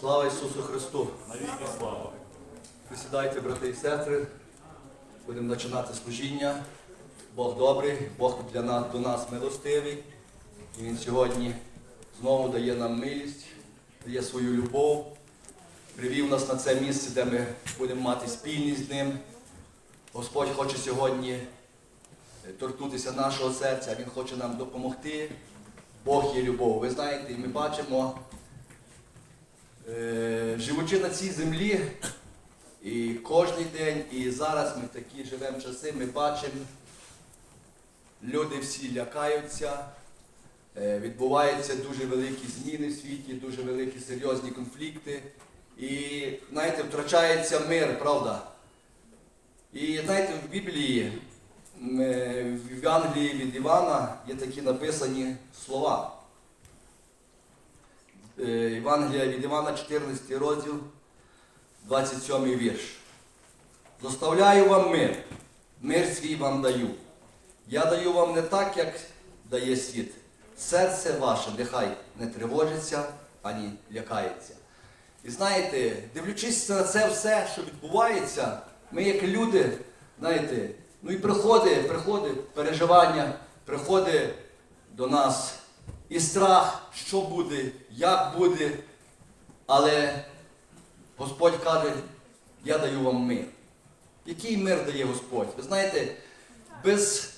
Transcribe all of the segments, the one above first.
Слава Ісусу Христу! Навіки слава. Присідайте, брати і сестри. Будемо починати служіння. Бог добрий, Бог для нас, до нас милостивий. І Він сьогодні знову дає нам милість, дає свою любов. Привів нас на це місце, де ми будемо мати спільність з ним. Господь хоче сьогодні е, торкнутися нашого серця, Він хоче нам допомогти. Бог є любов. Ви знаєте, ми бачимо, живучи на цій землі, і кожен день, і зараз ми в такі живемо часи, ми бачимо, люди всі лякаються, е, відбуваються дуже великі зміни в світі, дуже великі серйозні конфлікти. І, знаєте, втрачається мир, правда? І знаєте, в Біблії, е, в Євангелії від Івана є такі написані слова. Е, Євангелія від Івана, 14 розділ, 27 вірш. Доставляю вам мир, мир свій вам даю. Я даю вам не так, як дає світ. Серце ваше нехай не тривожиться, ані лякається. І знаєте, дивлячись на це все, що відбувається, ми як люди, знаєте, ну і приходить, приходить переживання, приходить до нас і страх, що буде, як буде. Але Господь каже, я даю вам мир. Який мир дає Господь? Ви знаєте, без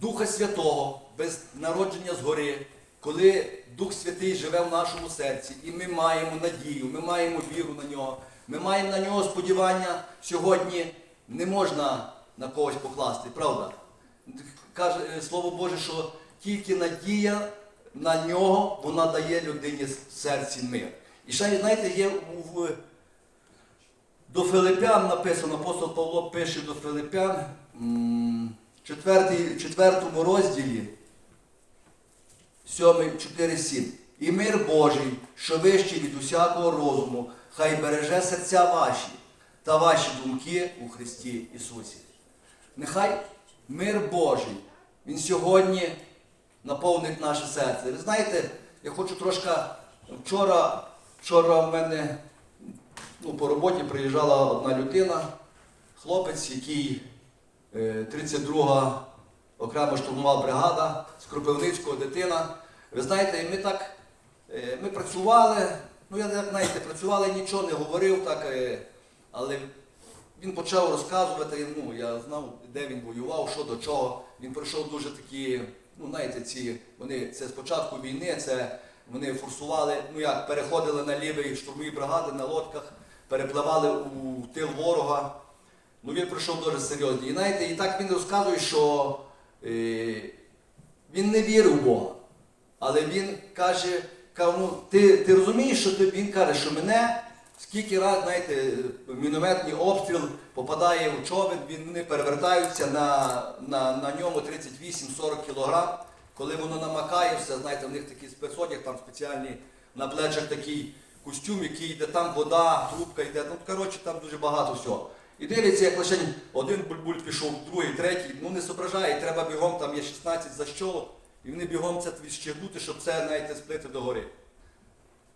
Духа Святого, без народження згори, коли Дух Святий живе в нашому серці, і ми маємо надію, ми маємо віру на нього, ми маємо на нього сподівання, сьогодні не можна на когось покласти, правда? Каже е, Слово Боже, що тільки надія на нього вона дає людині в серці мир. І ще, знаєте, є в, до Филипян написано, апостол Павло пише до Филипян, м, четвертий- четвертому розділі, 7, 4, 7. І мир Божий, що вищий від усякого розуму, хай береже серця ваші та ваші думки у Христі Ісусі. Нехай мир Божий, Він сьогодні наповнить наше серце. Ви знаєте, я хочу трошки вчора, вчора в мене ну, по роботі приїжджала одна людина, хлопець, який е, 32 окрема штурмова бригада з Кропивницького дитина. Ви знаєте, ми так е, ми працювали, ну я як знаєте, працювали, нічого не говорив, так, е, але він почав розказувати, ну я знав, де він воював, що до чого. Він пройшов дуже такі, ну знаєте, ці, вони це з початку війни, це вони форсували, ну як, переходили на лівий штурмові бригади на лодках, перепливали у тил ворога. Ну він пройшов дуже серйозно. І знаєте, і так він розказує, що е, він не вірив в Бога. Але він каже, каже, ну, ти, ти розумієш, що ти, він каже, що мене скільки раз, знаєте, мінометний обстріл попадає в човен, вони перевертаються на, на, на ньому 38-40 кілограм. Коли воно намакає все, знаєте, в них такий спецодяг, там спеціальний на плечах такий костюм, який йде, там вода, трубка йде, ну коротше, там дуже багато всього. І дивиться, як лише один бульбуль пішов, другий, третій, ну не зображає, треба бігом, там є 16 защолок, і вони бігом це відщегнути, щоб це, знаєте, сплити догори.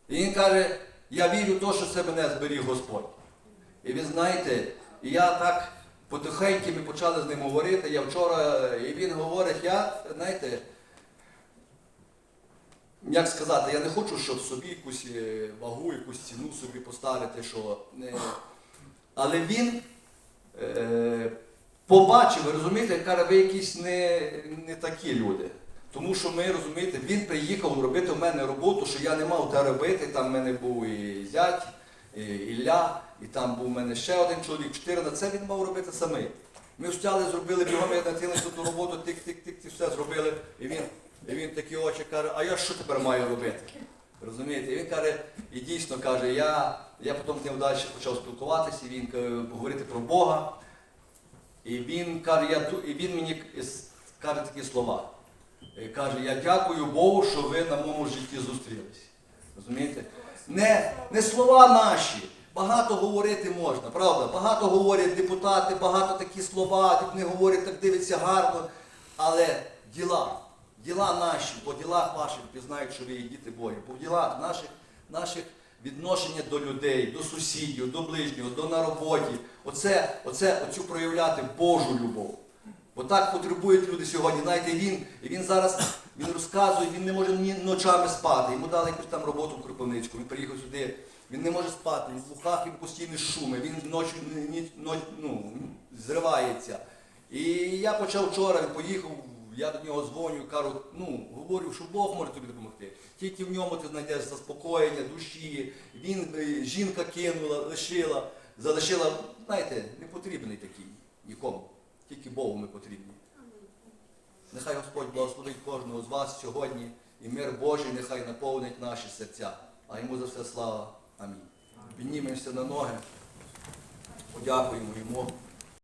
І він каже, я вірю в те, що це мене зберіг Господь. І ви знаєте, я так потихеньку ми почали з ним говорити. Я вчора, і він говорить, я, знаєте, як сказати, я не хочу, щоб собі якусь е, вагу, якусь ціну собі поставити, що. Але він е, побачив, розумієте, каже, ви якісь не, не такі люди. Тому що ми розумієте, він приїхав робити в мене роботу, що я не мав де робити. Там в мене був і зять, і Ілля, і там був у мене ще один чоловік, чотири на це він мав робити самий. Ми встали, зробили бігом, я натягнувся ту роботу, тик-тик-тик, все зробили. І він, і він такі очі каже, а я що тепер маю робити? Розумієте? І він каже, і дійсно каже, я, я потім з ним далі почав спілкуватися, і він каже, говорити про Бога. І він каже, я, і він мені каже такі слова. Е, Каже, я дякую Богу, що ви на моєму житті зустрілись. Розумієте? Не, не слова наші. Багато говорити можна, правда? Багато говорять депутати, багато такі слова, не говорять, так дивиться гарно. Але діла, діла наші, по ділах ваших пізнають, що ви є діти Божі. По ділах наших, наших відношення до людей, до сусідів, до ближнього, до на роботі. Оце, оце, оцю проявляти Божу любов. Бо так потребують люди сьогодні. Знаєте, він, він зараз він розказує, він не може ні ночами спати. Йому дали якусь там роботу в Кропивницьку, він приїхав сюди, він не може спати, він в вухах він постійні шуми, він ночі ні, ну, зривається. І я почав вчора, він поїхав, я до нього дзвоню, кажу, ну, говорю, що Бог може тобі допомогти. Тільки в ньому ти знайдеш заспокоєння душі. Він, жінка кинула, лишила, залишила, знаєте, не потрібний такий нікому. Тільки Богу ми потрібні. Нехай Господь благословить кожного з вас сьогодні, і мир Божий нехай наповнить наші серця. А йому за все слава. Амінь. Піднімемося на ноги, подякуємо йому.